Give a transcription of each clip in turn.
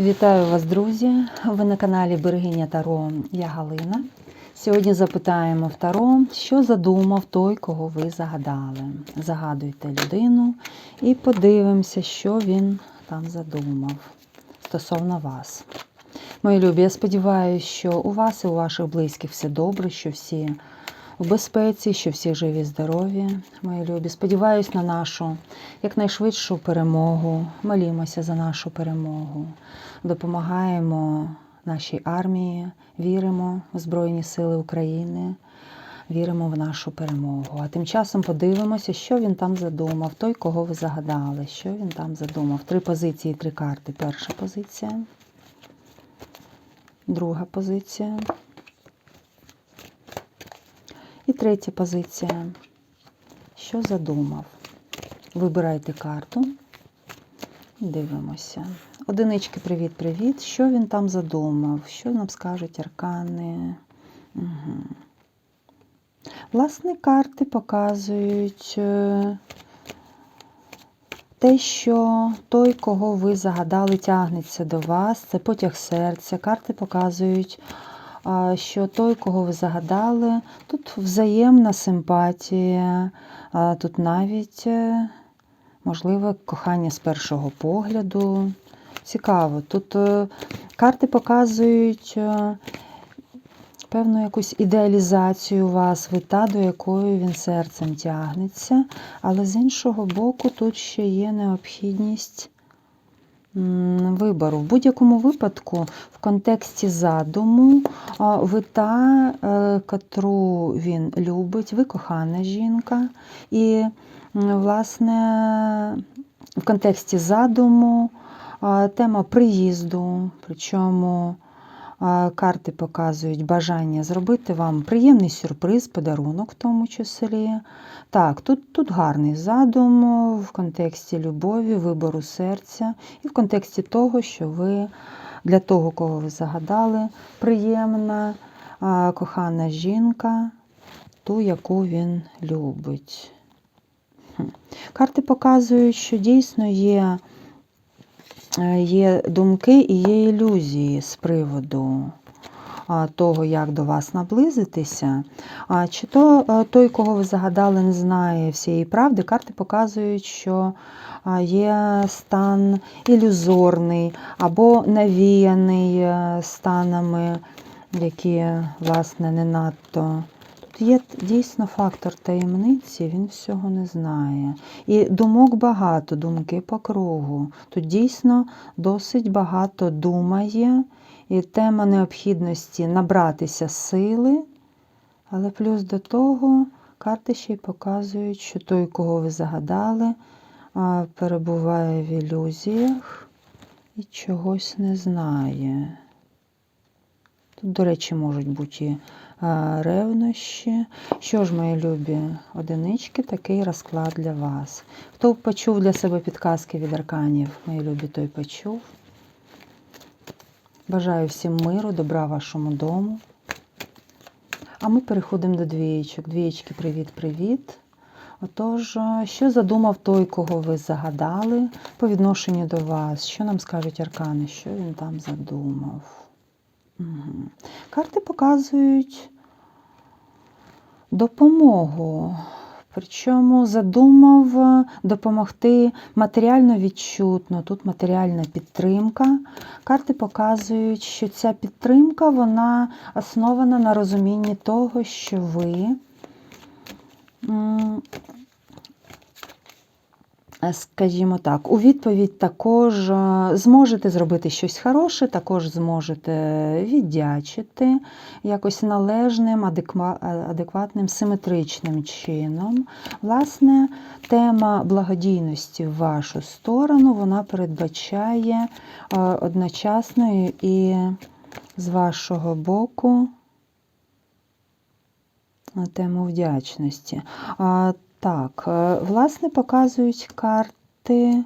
Вітаю вас, друзі! Ви на каналі Берегиня Таро. Я Галина. Сьогодні запитаємо в Таро, що задумав той, кого ви загадали. Загадуйте людину і подивимося, що він там задумав стосовно вас. Мої любі, я сподіваюся, що у вас і у ваших близьких все добре, що всі у безпеці, що всі живі, здорові, мої любі. Сподіваюсь на нашу якнайшвидшу перемогу. Молімося за нашу перемогу. Допомагаємо нашій армії, віримо в Збройні Сили України, віримо в нашу перемогу. А тим часом подивимося, що він там задумав. Той, кого ви загадали, що він там задумав. Три позиції, три карти. Перша позиція, друга позиція. І третя позиція. Що задумав? Вибирайте карту дивимося. Одинички, привіт-привіт. Що він там задумав? Що нам скажуть аркани? Угу. Власне, карти показують е, те, що той, кого ви загадали, тягнеться до вас. Це потяг серця. Карти показують що той, кого ви загадали, тут взаємна симпатія, тут навіть, е, можливо, кохання з першого погляду. Цікаво. Тут е, карти показують е, певну якусь ідеалізацію вас, ви та, до якої він серцем тягнеться, але з іншого боку, тут ще є необхідність вибору. В будь-якому випадку, в контексті задуму, ви та, е, котру він любить, ви кохана жінка. І, власне, в контексті задуму тема приїзду, причому карти показують бажання зробити вам приємний сюрприз, подарунок в тому числі. Так, тут, тут гарний задум в контексті любові, вибору серця, і в контексті того, що ви для того, кого ви загадали, приємна, кохана жінка, ту, яку він любить. Карти показують, що дійсно є, є думки і є ілюзії з приводу того, як до вас наблизитися. Чи то е, той, кого ви загадали, не знає всієї правди, карти показують, що є стан ілюзорний або навіяний е, станами, які, власне, не надто. Є дійсно фактор таємниці, він всього не знає. І думок багато, думки по кругу. Тут дійсно досить багато думає, і тема необхідності набратися сили, але плюс до того карти ще й показують, що той, кого ви загадали, перебуває в ілюзіях і чогось не знає. Тут, до речі, можуть бути ревнощі. Що ж, мої любі одинички, такий розклад для вас. Хто почув для себе підказки від арканів, мої любі, той почув. Бажаю всім миру, добра вашому дому. А ми переходимо до двієчок. Двієчки, привіт-привіт. Отож, що задумав той, кого ви загадали по відношенню до вас? Що нам скажуть аркани? Що він там задумав? Карти показують допомогу. Причому задумав допомогти матеріально відчутно. Тут матеріальна підтримка. Карти показують, що ця підтримка вона основана на розумінні того, що ви скажімо так, у відповідь також е, зможете зробити щось хороше, також зможете віддячити якось належним, адекватним, симетричним чином. Власне, тема благодійності в вашу сторону вона передбачає е, одночасно і з вашого боку тему вдячності. Так, е, власне, показують карти,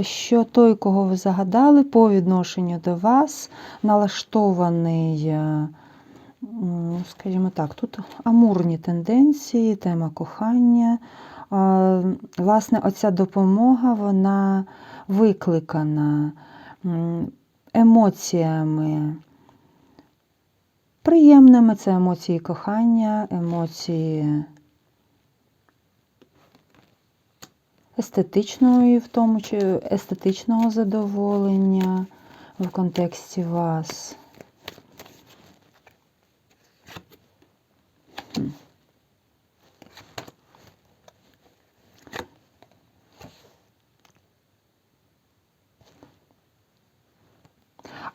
що той, кого ви загадали, по відношенню до вас налаштований, е, скажімо так, тут амурні тенденції, тема кохання. Власне, оця допомога, вона викликана емоціями. Приємними це емоції кохання, емоції естетичної, в тому чи естетичного задоволення в контексті вас.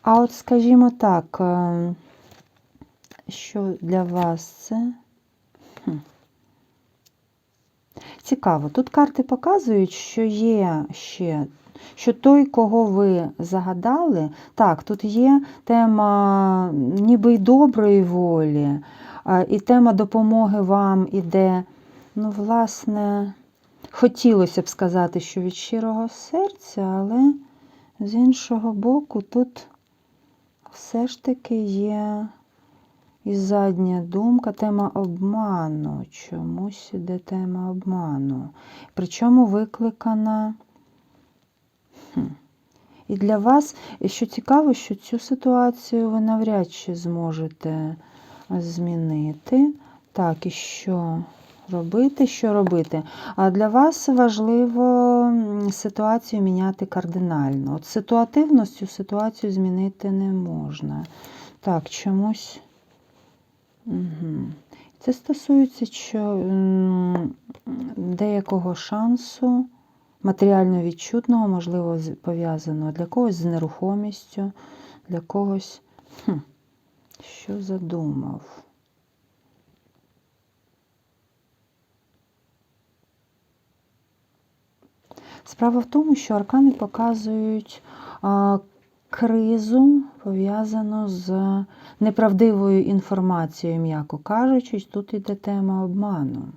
А от скажімо так, е, що для вас це? Цікаво. Тут карти показують, що є ще, що той, кого ви загадали, так, тут є тема ніби й доброї волі, і тема допомоги вам іде, ну, власне, хотілося б сказати, що від щирого серця, але з іншого боку, тут все ж таки є і задня думка, тема обману. Чомусь іде тема обману. Причому викликана. Хм. І для вас, що цікаво, що цю ситуацію ви навряд чи зможете змінити. Так, і що робити, що робити? А для вас важливо ситуацію міняти кардинально. От ситуативно цю ситуацію змінити не можна. Так, чомусь. Це стосується що, деякого шансу, матеріально відчутного, можливо, пов'язаного для когось з нерухомістю, для когось. Хм, що задумав? Справа в тому, що аркани показують кризу, пов'язану з неправдивою інформацією, м'яко кажучи, тут йде тема обману.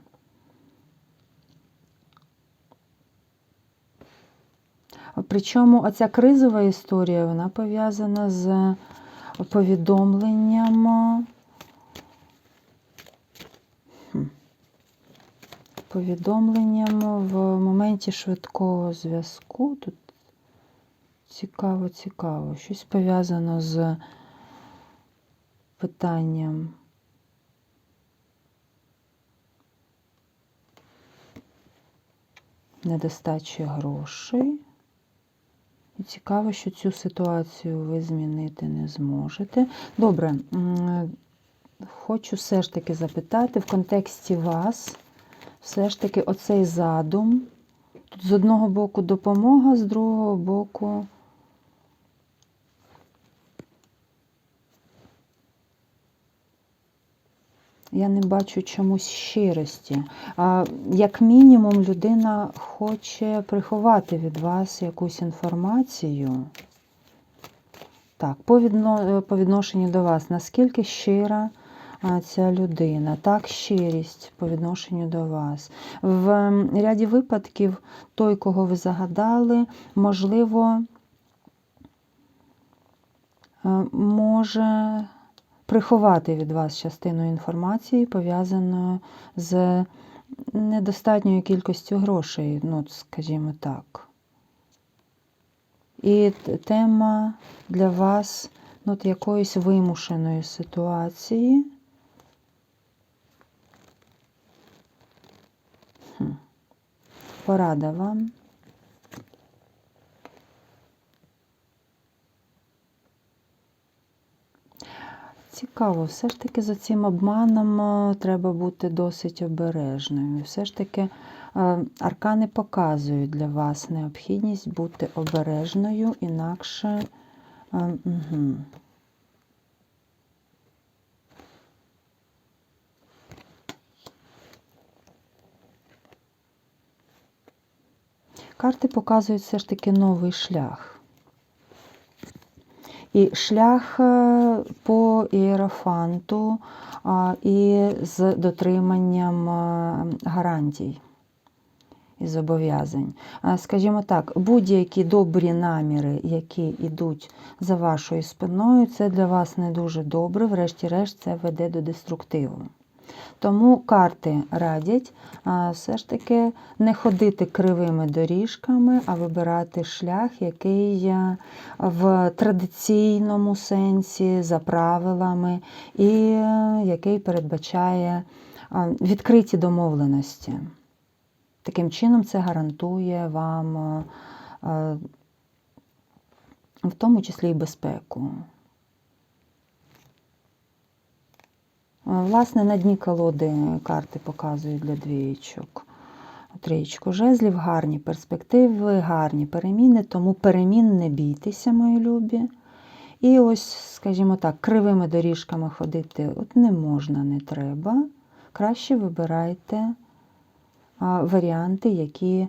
Причому оця кризова історія вона пов'язана з повідомленням. Повідомленням в моменті швидкого зв'язку. Тут цікаво, цікаво. Щось пов'язано з питанням. Недостачі грошей. І цікаво, що цю ситуацію ви змінити не зможете. Добре, хочу все ж таки запитати в контексті вас, все ж таки оцей задум. Тут з одного боку допомога, з другого боку. Я не бачу чомусь щирості. А, Як мінімум, людина хоче приховати від вас якусь інформацію. Так, по, відно, по відношенню до вас, наскільки щира ця людина, так, щирість по відношенню до вас. В м, ряді випадків той, кого ви загадали, можливо, е, може приховати від вас частину інформації, пов'язаної з недостатньою кількістю грошей, ну, скажімо так. І тема для вас ну, от якоїсь вимушеної ситуації. Порада вам. Цікаво, все ж таки за цим обманом е, треба бути досить обережною. Все ж таки е, аркани показують для вас необхідність бути обережною, інакше. Угу. Карти показують все ж таки новий шлях. І шлях е, по іерофанту і з дотриманням е, гарантій і зобов'язань. Скажімо так, будь-які добрі наміри, які йдуть за вашою спиною, це для вас не дуже добре, врешті-решт це веде до деструктиву. Тому карти радять все ж таки не ходити кривими доріжками, а вибирати шлях, який е, в традиційному сенсі, за правилами, і е, який передбачає а, відкриті домовленості. Таким чином, це гарантує вам, е, е, в тому числі і безпеку. Власне, на дні колоди карти показують для двієчок. Трієчку жезлів, гарні перспективи, гарні переміни, тому перемін не бійтеся, мої любі. І ось, скажімо так, кривими доріжками ходити от не можна, не треба. Краще вибирайте варіанти, які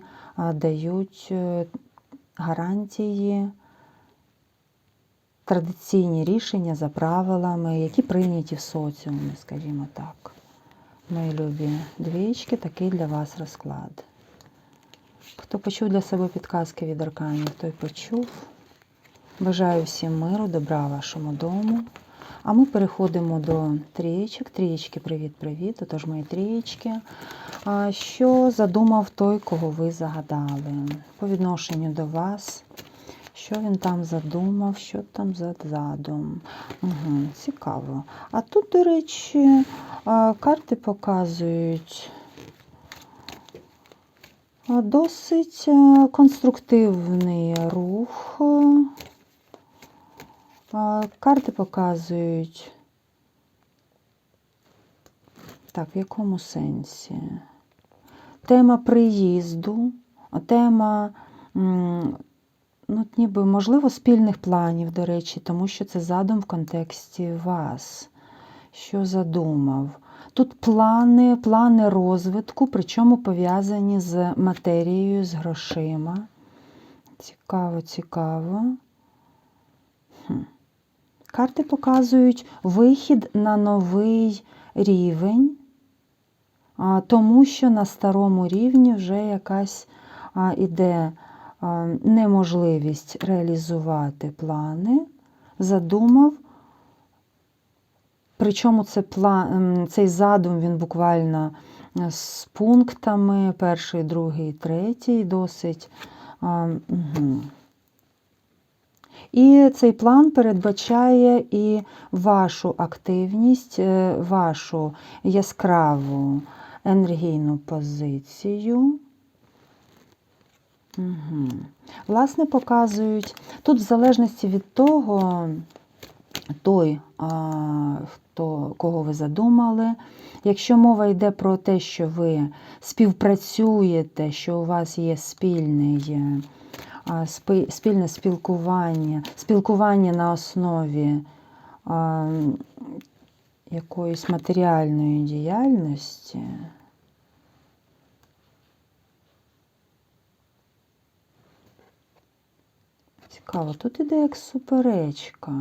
дають е, гарантії, традиційні рішення за правилами, які прийняті в соціумі, скажімо так. Мої любі двічки, такий для вас розклад. Хто почув для себе підказки від арканів, той почув. Бажаю всім миру, добра вашому дому. А ми переходимо до трієчок. Трієчки, привіт-привіт. Отож, мої трієчки. Що задумав той, кого ви загадали? По відношенню до вас. Що він там задумав, що там за задум. Угу, цікаво. А тут, до речі, карти показують досить конструктивний рух. Карти показують. Так, в якому сенсі? Тема приїзду, тема, ну, ніби, можливо, спільних планів, до речі, тому що це задум в контексті вас. Що задумав? Тут плани, плани розвитку, причому пов'язані з матерією, з грошима. Цікаво, цікаво. Хм. Карти показують вихід на новий рівень, тому що на старому рівні вже якась іде неможливість реалізувати плани, задумав. Причому це план, ем, цей задум він буквально е, з пунктами перший, другий, третій, досить. Угу. І цей план передбачає і вашу активність, е, вашу яскраву енергійну позицію. Угу. Власне, показують, тут в залежності від того, той, хто, кого ви задумали, якщо мова йде про те, що ви співпрацюєте, що у вас є спільний. е, спільне спілкування, спілкування на основі якоїсь матеріальної діяльності. Цікаво, тут іде як суперечка.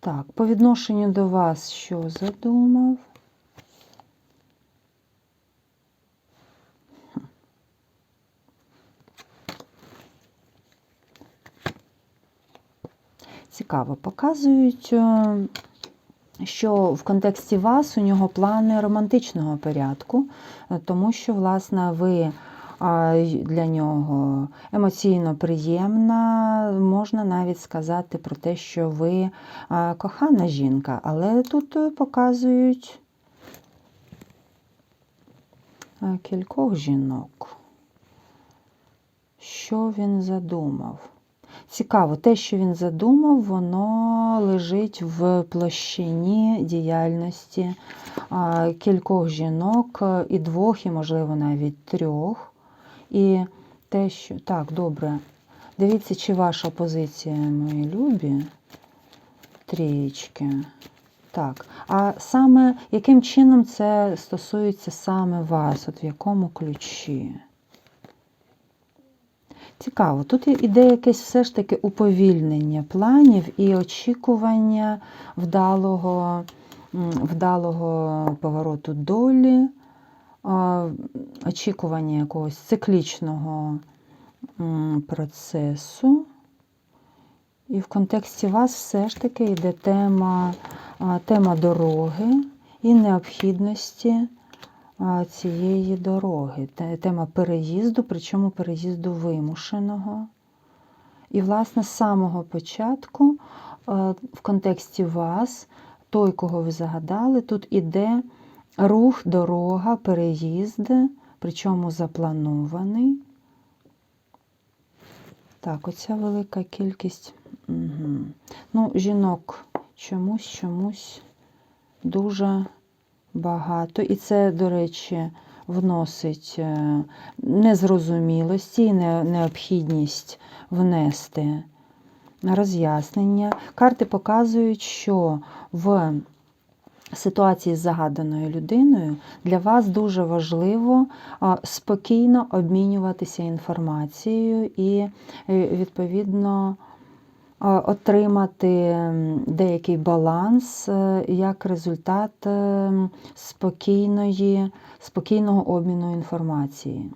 Так, по відношенню до вас що задумав? Цікаво, показують, е, що в контексті вас у нього плани романтичного порядку, е, тому що, власне, ви для нього емоційно приємна, можна навіть сказати про те, що ви кохана жінка, але тут е, показують е, кількох жінок. Що він задумав? Цікаво, те, що він задумав, воно лежить в площині діяльності кількох жінок, е, і двох, і, можливо, навіть трьох. І те, що. Так, добре. Дивіться, чи ваша позиція, мої любі, трієчки. Так. А саме яким чином це стосується саме вас? От в якому ключі? Цікаво, тут іде якесь все ж таки уповільнення планів і очікування вдалого, вдалого повороту долі, очікування якогось циклічного процесу. І в контексті вас все ж таки йде тема тема дороги і необхідності цієї дороги. Тема переїзду, причому переїзду вимушеного. І, власне, з самого початку, е, в контексті вас, той, кого ви загадали, тут іде рух, дорога, переїзд, причому запланований. Так, оця велика кількість. Угу. Ну, жінок чомусь, чомусь дуже багато. І це, до речі, вносить е, незрозумілості і необхідність внести роз'яснення. Карти показують, що в ситуації з загаданою людиною для вас дуже важливо спокійно обмінюватися інформацією і, е, відповідно, отримати деякий баланс е, як результат е, спокійної, спокійного обміну інформації.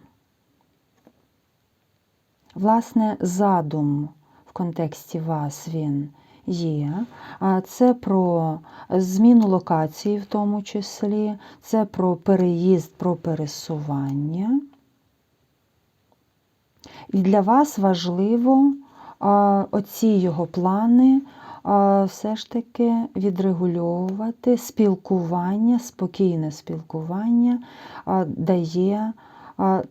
Власне, задум в контексті вас він є. Це про зміну локації, в тому числі, це про переїзд, про пересування. І для вас важливо оці його плани все ж таки відрегульовувати спілкування, спокійне спілкування дає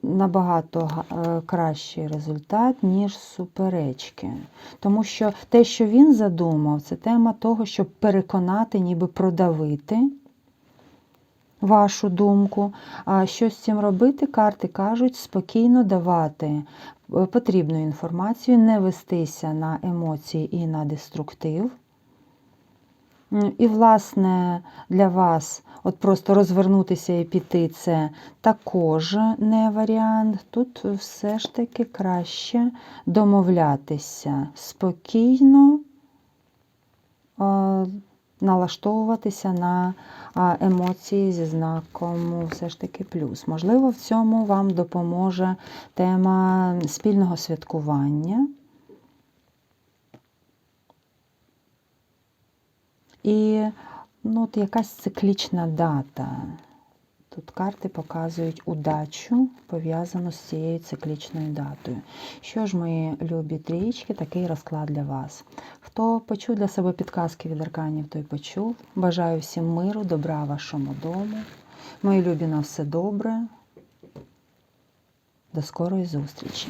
набагато е, кращий результат, ніж суперечки. Тому що те, що він задумав, це тема того, щоб переконати, ніби продавити вашу думку. А що з цим робити? Карти кажуть спокійно давати е, потрібну інформацію, не вестися на емоції і на деструктив. І, власне, для вас от просто розвернутися і піти це також не варіант. Тут все ж таки краще домовлятися спокійно, налаштовуватися на емоції зі знаком все ж таки плюс. Можливо, в цьому вам допоможе тема спільного святкування. І ну, от якась циклічна дата. Тут карти показують удачу, пов'язану з цією циклічною датою. Що ж, мої любі трієчки, такий розклад для вас. Хто почув для себе підказки від арканів, той почув. Бажаю всім миру, добра вашому дому. Мої любі на все добре. До скорої зустрічі!